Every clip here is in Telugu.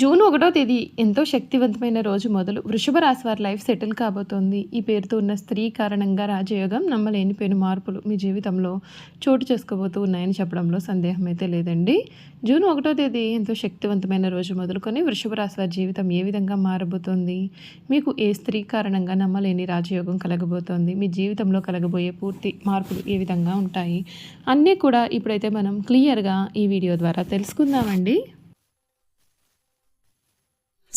జూన్ ఒకటో తేదీ ఎంతో శక్తివంతమైన రోజు మొదలు. వృషభ రాశి వారి లైఫ్ సెటిల్ కాబోతోంది. ఈ పేరుతో ఉన్న స్త్రీ కారణంగా రాజయోగం నమ్మలేని పెను మార్పులు మీ జీవితంలో చోటు చేసుకోబోతూ ఉన్నాయని చెప్పడంలో సందేహం అయితే లేదండి. జూన్ ఒకటో తేదీ ఎంతో శక్తివంతమైన రోజు మొదలుకొని వృషభ రాశి వారి జీవితం ఏ విధంగా మారబోతోంది? మీకు ఏ స్త్రీ కారణంగా నమ్మలేని రాజయోగం కలగబోతోంది? మీ జీవితంలో కలగబోయే పూర్తి మార్పులు ఏ విధంగా ఉంటాయి? అన్నీ కూడా ఇప్పుడైతే మనం క్లియర్గా ఈ వీడియో ద్వారా తెలుసుకుందామండి.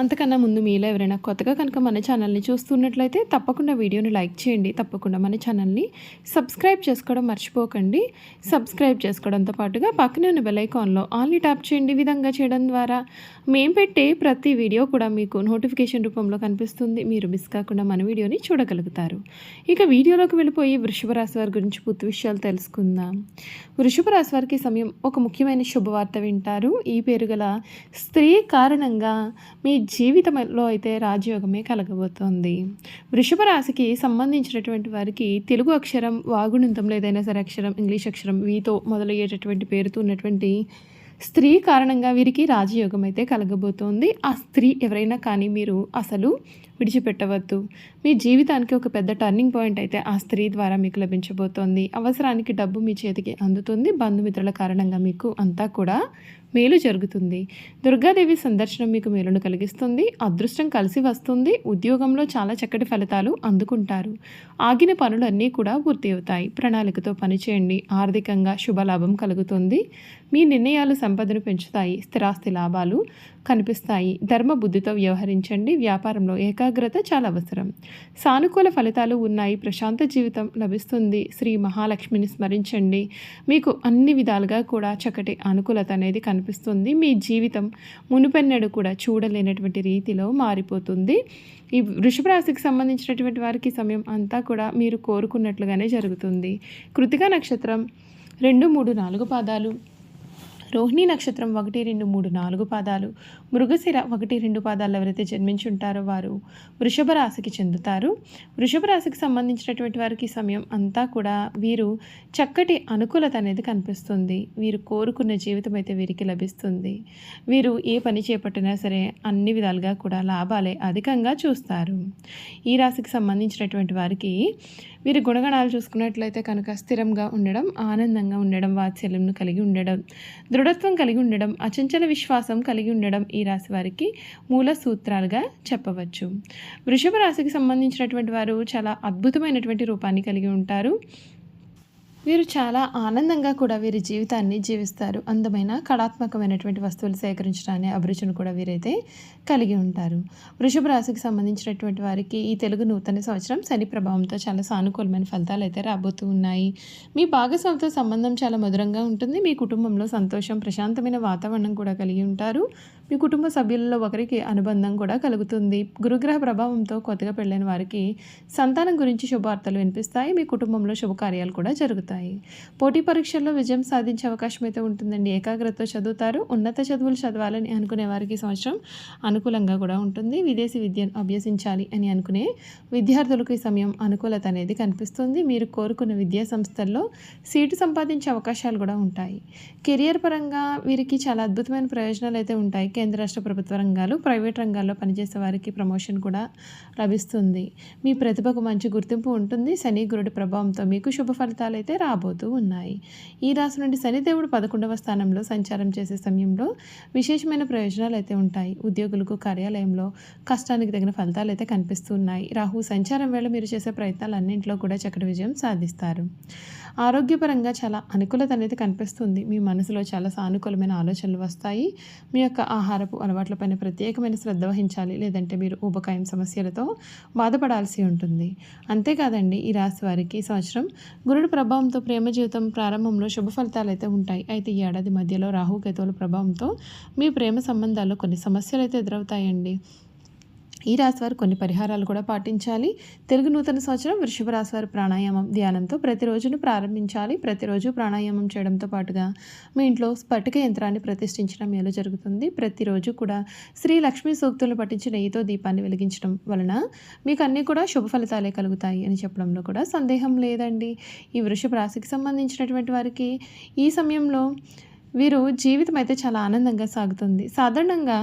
అంతకన్నా ముందు మీలో ఎవరైనా కొత్తగా కనుక మన ఛానల్ని చూస్తున్నట్లయితే తప్పకుండా వీడియోని లైక్ చేయండి. తప్పకుండా మన ఛానల్ని సబ్స్క్రైబ్ చేసుకోవడం మర్చిపోకండి. సబ్స్క్రైబ్ చేసుకోవడంతో పాటుగా పక్కనే ఉన్న బెలైకాన్లో ఆల్ని ఆన్లీ ట్యాప్ చేయండి. విధంగా చేయడం ద్వారా మేము పెట్టే ప్రతి వీడియో కూడా మీకు నోటిఫికేషన్ రూపంలో కనిపిస్తుంది. మీరు మిస్ కాకుండా మన వీడియోని చూడగలుగుతారు. ఇక వీడియోలోకి వెళ్ళిపోయి వృషభ రాశి వారి గురించి పూర్తి విషయాలు తెలుసుకుందాం. వృషభ రాశి వారికి సమయం ఒక ముఖ్యమైన శుభవార్త వింటారు. ఈ పేరు గల స్త్రీ కారణంగా మీ జీవితంలో అయితే రాజయోగమే కలగబోతోంది. వృషభ రాశికి సంబంధించినటువంటి వారికి తెలుగు అక్షరం వాగుణింతంలో ఏదైనా సరే అక్షరం ఇంగ్లీష్ అక్షరం వీతో మొదలయ్యేటటువంటి పేరుతో ఉన్నటువంటి స్త్రీ కారణంగా వీరికి రాజయోగం అయితే కలగబోతోంది. ఆ స్త్రీ ఎవరైనా కానీ మీరు అసలు విడిచిపెట్టవద్దు. మీ జీవితానికి ఒక పెద్ద టర్నింగ్ పాయింట్ అయితే ఆ స్త్రీ ద్వారా మీకు లభించబోతోంది. అవసరానికి డబ్బు మీ చేతికి అందుతుంది. బంధుమిత్రుల కారణంగా మీకు అంతా కూడా మేలు జరుగుతుంది. దుర్గాదేవి సందర్శనం మీకు మేలును కలిగిస్తుంది. అదృష్టం కలిసి వస్తుంది. ఉద్యోగంలో చాలా చక్కటి ఫలితాలు అందుకుంటారు. ఆగిన పనులన్నీ కూడా పూర్తి అవుతాయి. ప్రణాళికతో పనిచేయండి. ఆర్థికంగా శుభలాభం కలుగుతుంది. మీ నిర్ణయాలు సంపదను పెంచుతాయి. స్థిరాస్తి లాభాలు కనిపిస్తాయి. ధర్మ బుద్ధితో వ్యవహరించండి. వ్యాపారంలో ఏకాగ్రత చాలా అవసరం. సానుకూల ఫలితాలు ఉన్నాయి. ప్రశాంత జీవితం లభిస్తుంది. శ్రీ మహాలక్ష్మిని స్మరించండి. మీకు అన్ని విధాలుగా కూడా చక్కటి అనుకూలత అనేది కనిపిస్తుంది. మీ జీవితం మునుపెన్నడు కూడా చూడలేనటువంటి రీతిలో మారిపోతుంది. ఈ వృషభ రాశికి సంబంధించినటువంటి వారికి సమయం అంతా కూడా మీరు కోరుకున్నట్లుగానే జరుగుతుంది. కృతిక నక్షత్రం రెండు మూడు నాలుగు పాదాలు. రోహిణి నక్షత్రం ఒకటి రెండు మూడు నాలుగు పాదాలు. మృగశిర ఒకటి రెండు పాదాలు ఎవరైతే జన్మించి ఉంటారో వారు వృషభ రాశికి చెందుతారు. వృషభ రాశికి సంబంధించినటువంటి వారికి సమయం అంతా కూడా వీరు చక్కటి అనుకూలత అనేది కనిపిస్తుంది. వీరు కోరుకున్న జీవితం అయితే వీరికి లభిస్తుంది. వీరు ఏ పని చేపట్టినా సరే అన్ని విధాలుగా కూడా లాభాలే అధికంగా చూస్తారు. ఈ రాశికి సంబంధించినటువంటి వారికి వీరి గుణగణాలు చూసుకున్నట్లయితే కనుక స్థిరంగా ఉండడం ఆనందంగా ఉండడం వాత్సల్యంను కలిగి ఉండడం దృఢత్వం కలిగి ఉండడం అచంచల విశ్వాసం కలిగి ఉండడం ఈ రాశి వారికి మూల సూత్రాలుగా చెప్పవచ్చు. వృషభ రాశికి సంబంధించినటువంటి వారు చాలా అద్భుతమైనటువంటి రూపాన్ని కలిగి ఉంటారు. వీరు చాలా ఆనందంగా కూడా వీరి జీవితాన్ని జీవిస్తారు. అందమైన కళాత్మకమైనటువంటి వస్తువులు సేకరించడాన్ని అభిరుచిని కూడా వీరైతే కలిగి ఉంటారు. వృషభ రాశికి సంబంధించినటువంటి వారికి ఈ తెలుగు నూతన సంవత్సరం శని ప్రభావంతో చాలా సానుకూలమైన ఫలితాలు అయితే రాబోతూ ఉన్నాయి. మీ భాగస్వామితో సంబంధం చాలా మధురంగా ఉంటుంది. మీ కుటుంబంలో సంతోషం ప్రశాంతమైన వాతావరణం కూడా కలిగి ఉంటారు. మీ కుటుంబ సభ్యులలో ఒకరికి అనుబంధం కూడా కలుగుతుంది. గురుగ్రహ ప్రభావంతో కొత్తగా పెళ్ళైన వారికి సంతానం గురించి శుభవార్తలు వినిపిస్తాయి. మీ కుటుంబంలో శుభకార్యాలు కూడా జరుగుతాయి. పోటీ పరీక్షల్లో విజయం సాధించే అవకాశం అయితే ఉంటుందండి. ఏకాగ్రతతో చదువుతారు. ఉన్నత చదువులు చదవాలని అనుకునే వారికి సంవత్సరం అనుకూలంగా కూడా ఉంటుంది. విదేశీ విద్యను అభ్యసించాలి అని అనుకునే విద్యార్థులకు ఈ సమయం అనుకూలత అనేది కనిపిస్తుంది. మీరు కోరుకున్న విద్యా సంస్థల్లో సీటు సంపాదించే అవకాశాలు కూడా ఉంటాయి. కెరియర్ పరంగా వీరికి చాలా అద్భుతమైన ప్రయోజనాలు అయితే ఉంటాయి. కేంద్ర రాష్ట్ర ప్రభుత్వ రంగాలు ప్రైవేట్ రంగాల్లో పనిచేసే వారికి ప్రమోషన్ కూడా లభిస్తుంది. మీ ప్రతిభకు మంచి గుర్తింపు ఉంటుంది. శని గురుడి ప్రభావంతో మీకు శుభ ఫలితాలు అయితే రాబోతూ ఉన్నాయి. ఈ రాశి నుండి శనిదేవుడు పదకొండవ స్థానంలో సంచారం చేసే సమయంలో విశేషమైన ప్రయోజనాలు అయితే ఉంటాయి. ఉద్యోగులకు కార్యాలయంలో కష్టానికి తగిన ఫలితాలు అయితే కనిపిస్తున్నాయి రాహు సంచారం వేళ మీరు చేసే ప్రయత్నాలన్నింటిలో కూడా చక్కటి విజయం సాధిస్తారు. ఆరోగ్యపరంగా చాలా అనుకూలత అనేది కనిపిస్తుంది. మీ మనసులో చాలా సానుకూలమైన ఆలోచనలు వస్తాయి. మీ యొక్క ఆహారపు అలవాట్లపైన ప్రత్యేకమైన శ్రద్ధ వహించాలి. లేదంటే మీరు ఊబకాయం సమస్యలతో బాధపడాల్సి ఉంటుంది. అంతేకాదండి ఈ రాశి వారికి సంవత్సరం గురుడు ప్రభావంతో ప్రేమ జీవితం ప్రారంభంలో శుభ ఫలితాలు అయితే ఉంటాయి. అయితే ఈ ఏడాది మధ్యలో రాహుకేతువుల ప్రభావంతో మీ ప్రేమ సంబంధాల్లో కొన్ని సమస్యలు అయితే ఎదురవుతాయండి. ఈ రాశివారు కొన్ని పరిహారాలు కూడా పాటించాలి. తెలుగు నూతన సంవత్సరం వృషభ రాశివారు ప్రాణాయామం ధ్యానంతో ప్రతిరోజును ప్రారంభించాలి. ప్రతిరోజు ప్రాణాయామం చేయడంతో పాటుగా మీ ఇంట్లో స్ఫటిక యంత్రాన్ని ప్రతిష్ఠించడం మేలు జరుగుతుంది. ప్రతిరోజు కూడా శ్రీ లక్ష్మీ సూక్తులు పఠించి నెయ్యితో దీపాన్ని వెలిగించడం వలన మీకు అన్నీ కూడా శుభ ఫలితాలే కలుగుతాయి అని చెప్పడంలో కూడా సందేహం లేదండి. ఈ వృషభ రాశికి సంబంధించినటువంటి వారికి ఈ సమయంలో వీరు జీవితం అయితే చాలా ఆనందంగా సాగుతుంది. సాధారణంగా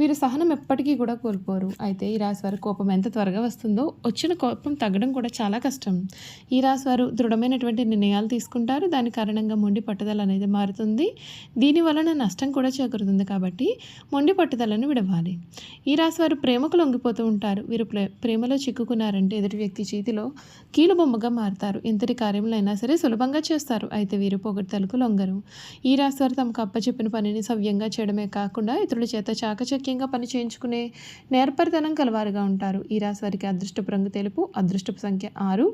వీరు సహనం ఎప్పటికీ కూడా కోల్పోరు. అయితే ఈ రాశి వారి కోపం ఎంత త్వరగా వస్తుందో వచ్చిన కోపం తగ్గడం కూడా చాలా కష్టం. ఈ రాశి వారు దృఢమైనటువంటి నిర్ణయాలు తీసుకుంటారు. దాని కారణంగా మొండి పట్టుదల అనేది మారుతుంది. దీని వలన నష్టం కూడా చేకూరుతుంది కాబట్టి మొండి పట్టుదలను విడవాలి. ఈ రాశి వారు ప్రేమకు లొంగిపోతూ ఉంటారు. వీరు ప్రే ప్రేమలో చిక్కుకున్నారంటే ఎదుటి వ్యక్తి చేతిలో కీలుబొమ్మగా మారుతారు. ఎంతటి కార్యంలో అయినా సరే సులభంగా చేస్తారు. అయితే వీరు పొగడ్తలకు లొంగరు. ఈ రాశి వారు తమకు అప్పచెప్పిన పనిని సవ్యంగా చేయడమే కాకుండా ఇతరుల చేత చాకచక్యంగా పని చేయించుకునే నేర్పరితనం కలవారుగా ఉంటారు. ఈ రాశి వారికి అదృష్టపు రంగు తెలుపు అదృష్టపు సంఖ్య ఆరు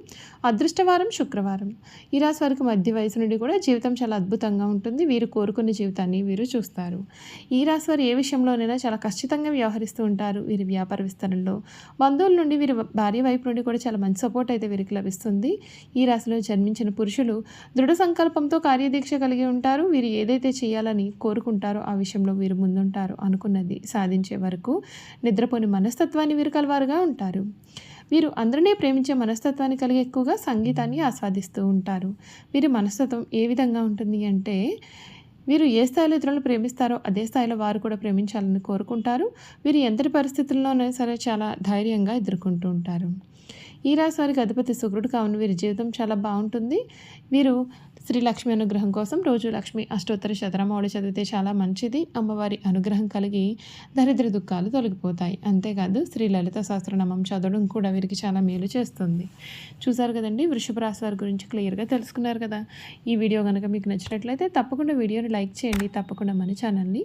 అదృష్టవారం శుక్రవారం. ఈ రాశి వారికి మధ్య వయసు నుండి కూడా జీవితం చాలా అద్భుతంగా ఉంటుంది. వీరు కోరుకున్న జీవితాన్ని వీరు చూస్తారు. ఈ రాశి వారు ఏ విషయంలోనైనా చాలా ఖచ్చితంగా వ్యవహరిస్తూ ఉంటారు. వీరి వ్యాపార విస్తరణలో బంధువుల నుండి వీరి భార్య వైపు నుండి కూడా చాలా మంచి సపోర్ట్ అయితే వీరికి లభిస్తుంది. ఈ రాశిలో జన్మించిన పురుషులు దృఢ సంకల్పంతో కార్యదీక్ష కలిగి ఉంటారు. వీరు ఏదైతే చేయాలని కోరుకుంటారో ఆ విషయంలో వీరు ముందుంటారు అనుకున్నది సాధించే వరకు నిద్రపోని మనస్తత్వాన్ని వీరు కలవారుగా ఉంటారు. వీరు అందరినీ ప్రేమించే మనస్తత్వాన్ని కలిగి ఎక్కువగా సంగీతాన్ని ఆస్వాదిస్తూ ఉంటారు. వీరి మనస్తత్వం ఏ విధంగా ఉంటుంది అంటే వీరు ఏ స్థాయిలో ఇతరులను ప్రేమిస్తారో అదే స్థాయిలో వారు కూడా ప్రేమించాలని కోరుకుంటారు. వీరు ఎంతటి పరిస్థితుల్లోనైనా సరే చాలా ధైర్యంగా ఎదుర్కొంటూ ఉంటారు. ఈ రాశి వారికి అధిపతి శుక్రుడు కావున వీరి జీవితం చాలా బాగుంటుంది. వీరు శ్రీ లక్ష్మి అనుగ్రహం కోసం రోజు లక్ష్మి అష్టోత్తర శతరమౌళి చదివితే చాలా మంచిది. అమ్మవారి అనుగ్రహం కలిగి దరిద్ర దుఃఖాలు తొలగిపోతాయి. అంతేకాదు శ్రీ లలిత సహస్రనామం చదవడం కూడా వీరికి చాలా మేలు చేస్తుంది. చూసారు కదండి? వృషభ రాశి వారి గురించి క్లియర్గా తెలుసుకున్నారు కదా? ఈ వీడియో కనుక మీకు నచ్చినట్లయితే తప్పకుండా వీడియోని లైక్ చేయండి. తప్పకుండా మన ఛానల్ని